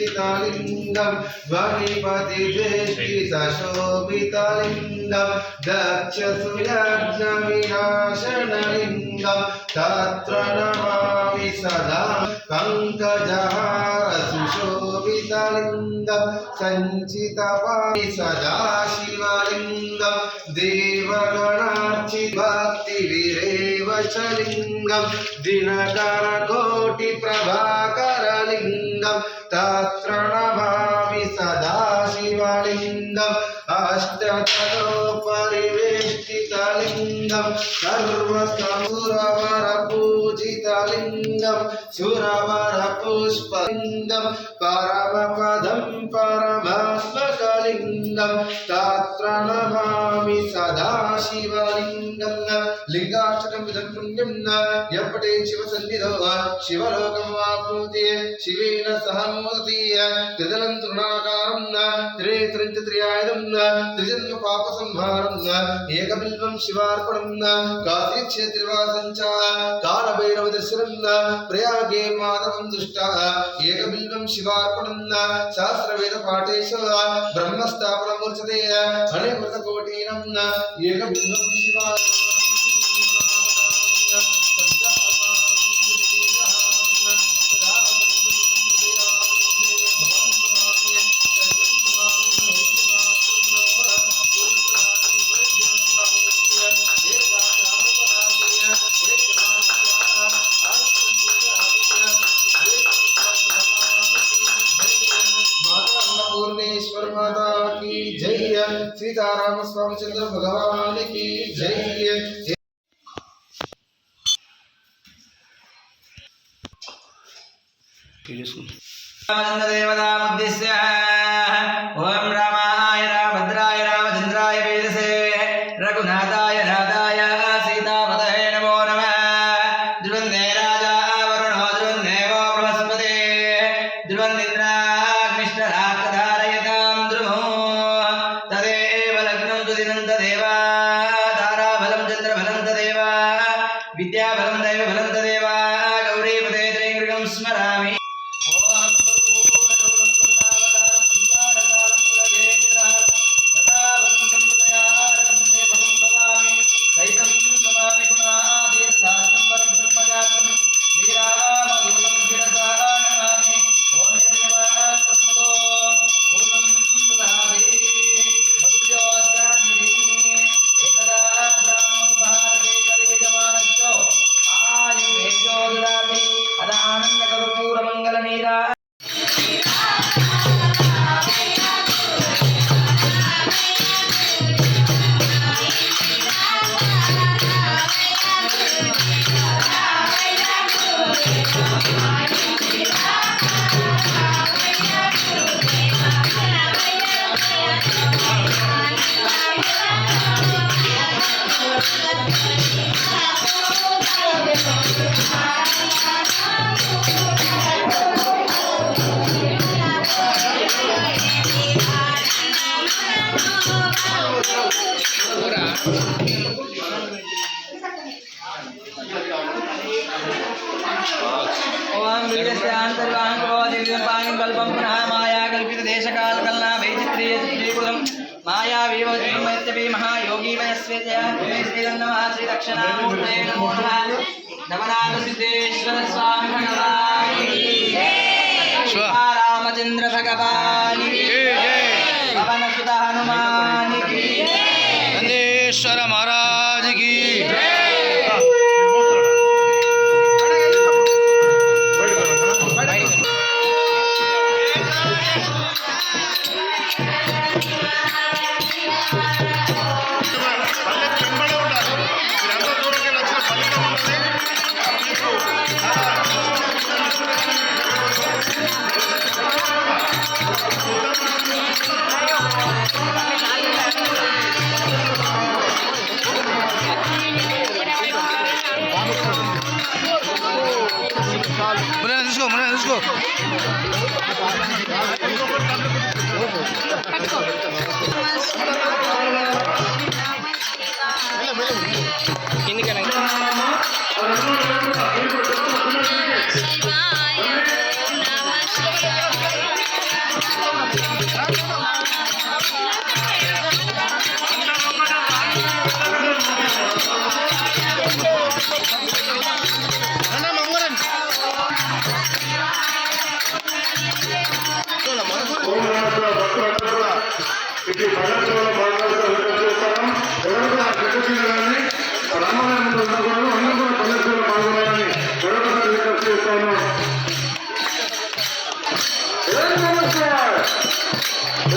कनकमहामणिभूषितलिङ्गं ध्वनिपतिवेष्टितशोभितलिङ्गं दक्षसुयज्ञविनाशनलिङ्गं तत्र नमामि सदा पङ्कजहारसुशोभितलिङ्गं सञ्चितपाणि सदा शिवलिङ्गं देवगणार्चिभक्तिविरेव च लिङ्गं दिनकरकोटिप्रभाकरलिङ्गं तत्र नमामि सदा शिवलिङ्गम् अष्टतलोपरिवेष्टितलिङ्गं सर्वसुरवरपूजितलिङ्गं శివలింగం శురవర పుష్పలింగం పరమపదం పరమస్వకలింగం తాత్ర నమామి సదాశివలింగం లింగాష్టకం విధం పుణ్యం ఎప్పటి శివ సన్నిధో శివలోకం వాప్నోతి శివేన సహ మోదతీయ త్రిదలం తృణాకారం త్రిత్రించత్రియాయుధం త్రిజన్మ పాప సంహారం ఏకబిల్వం శివార్పణం కాశీ క్షేత్రవాసం చ కాలభైరవ సురన్న ప్రయాగే మానవం దృష్ట ఏకబిల్వం శివార్పణం శాస్త్రవేద పాఠేశ బ్రహ్మస్థాపన మూర్చతే హరిమృత కోటీనం ఏకబిల్వం శివా సీతారామస్వామి చంద్ర భగవానికి జై. తెలుసు దేవదా ఉద్దేశ్య వయస్వేదన్నమ శ్రీ నమో. సిద్ధేశ్వర స్వామి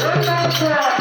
ఓం నమస్కార్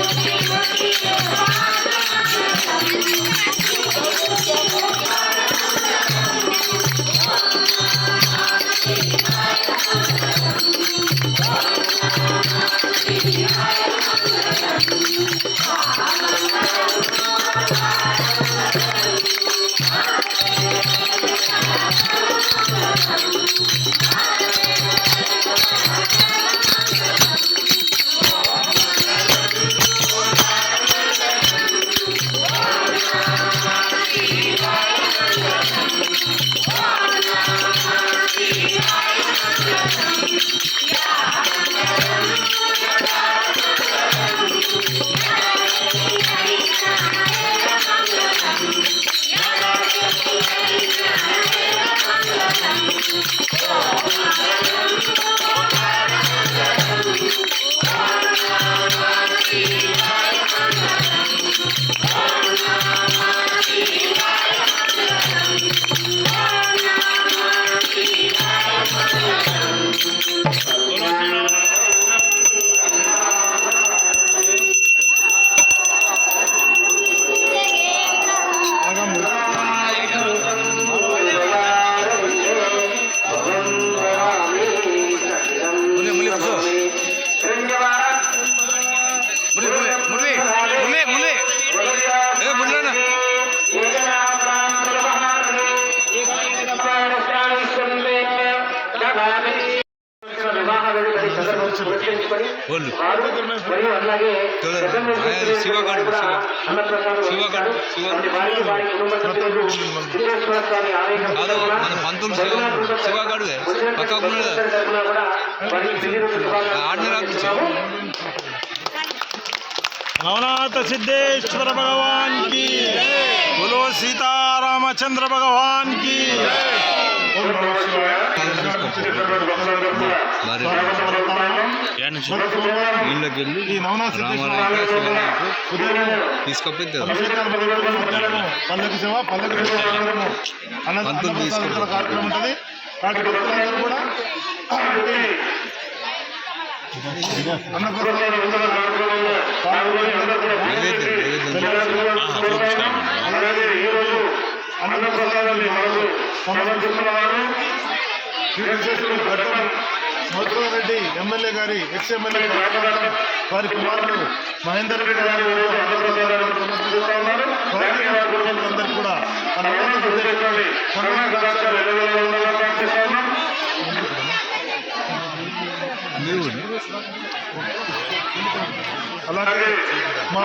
ఓం వెళ్ళి ఈ నవనాథ సిద్ధేశ్వర రామాలయం శివాలయంకు ఉదయమే తీసుకపోతే పల్లకి సేవ పల్లకి కార్యక్రమం వాటి భక్తులందరూ కూడా అన్నప్రసాద వందల కార్యక్రమంలో పాల్గొని అందరూ కూడా. అలాగే ఈ రోజు అన్నప్రసాదాన్ని మనకు సమర్పిస్తున్నవారు శ్రీకృష్ణుడు ఘట్టం మధుసూదన్ రెడ్డి ఎమ్మెల్యే గారి ఎక్స్ ఎమ్మెల్యే వారి కుమారుడు మహేందర్ రెడ్డి గారి అందరూ కూడా అలాగే మా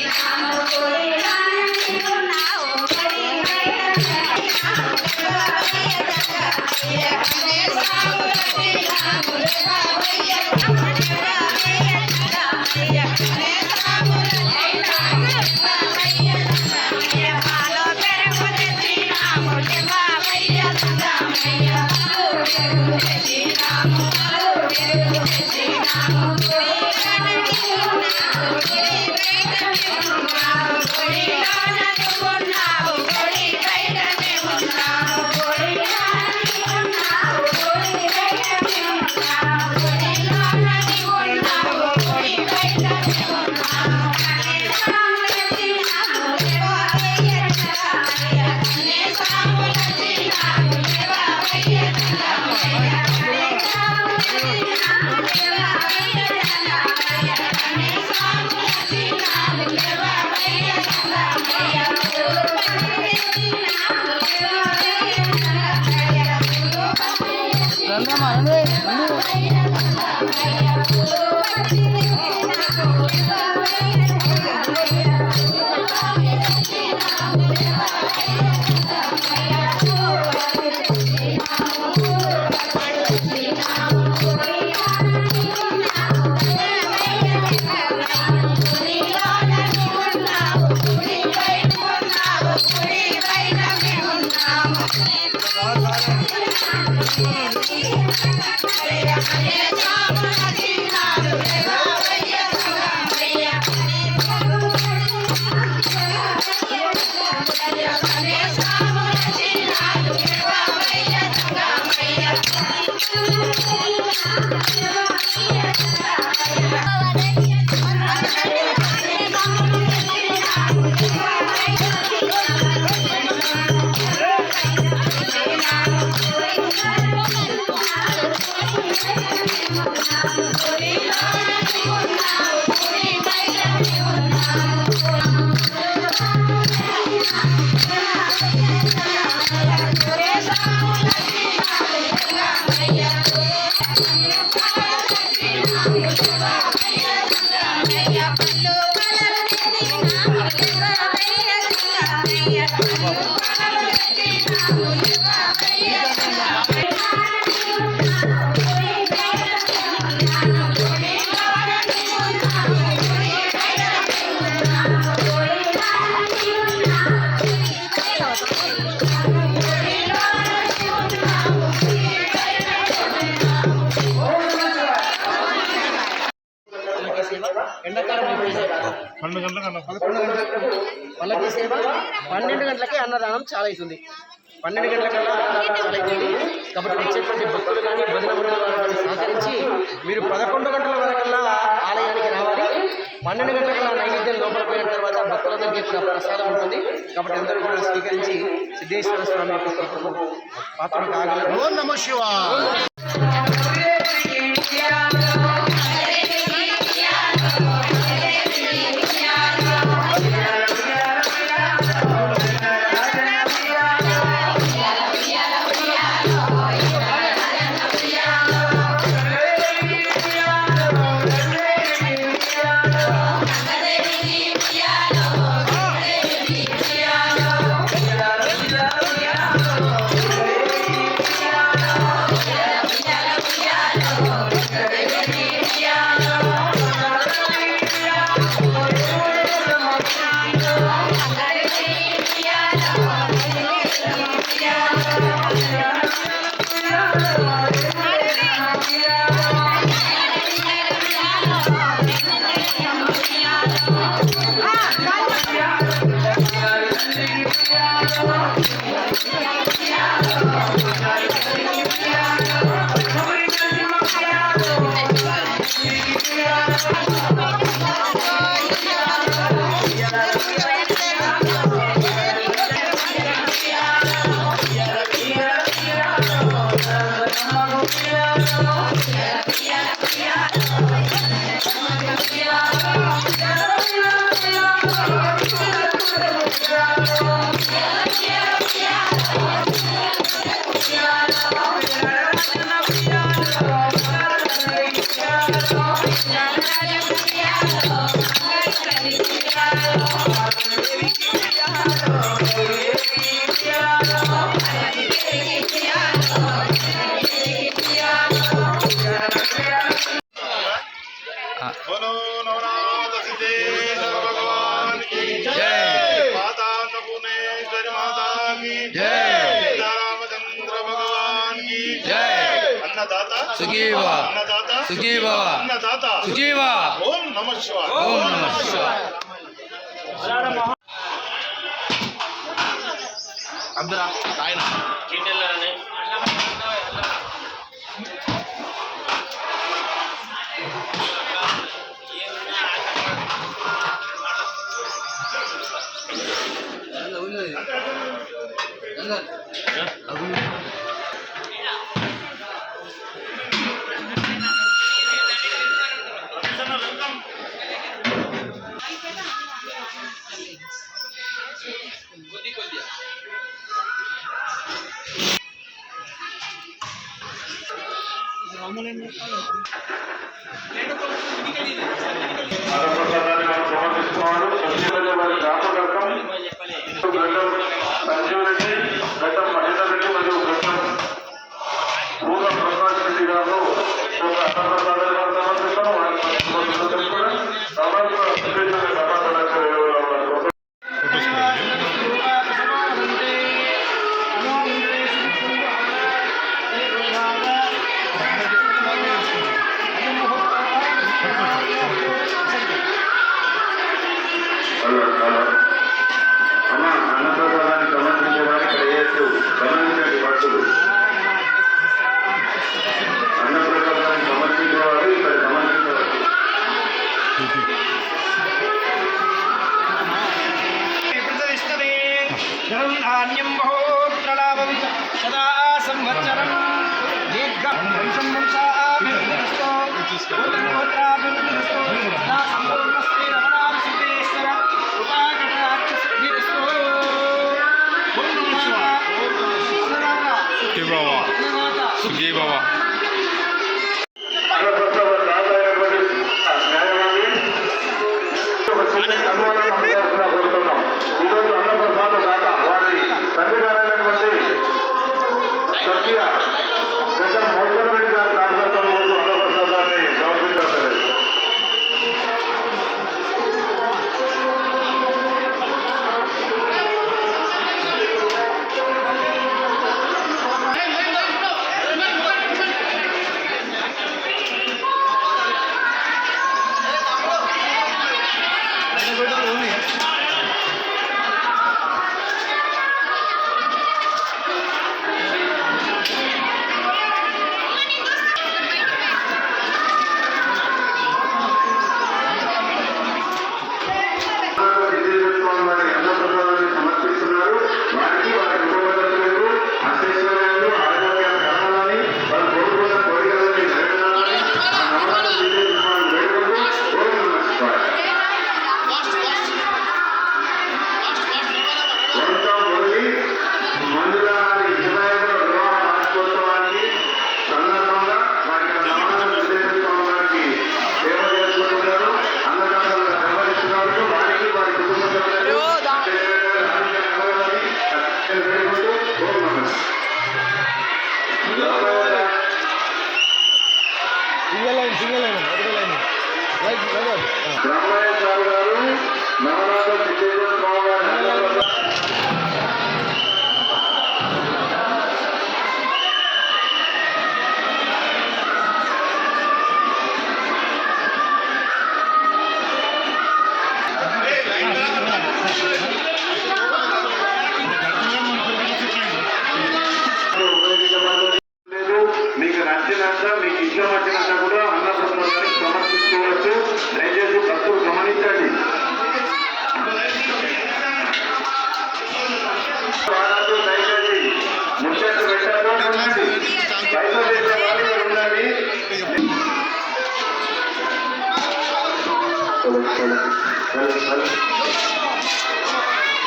పన్నెండు గంటలకి అన్నదానం చాలా అవుతుంది పన్నెండు గంటల అన్నదానం చాలా కాబట్టి వచ్చేటువంటి భక్తులు కానీ భజన వారు సహకరించి మీరు పదకొండు గంటల వరకల్లా ఆలయానికి రావాలి పన్నెండు గంటల కల్లా నైవేద్యం లోపల పోయిన తర్వాత భక్తులందరికీ కూడా ప్రసాదం ఉంటుంది కాబట్టి అందరూ కూడా స్వీకరించి సిద్ధేశ్వర స్వామి పాత్ర కాగలరు ఓం నమ శివ సుఖీవ సుఖీవ సుఖీవ ఓం నమ శివాయ. ఓం నమ శివాయ అందరా ఆయన ばすげえばわ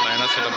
মাইনাস সেটা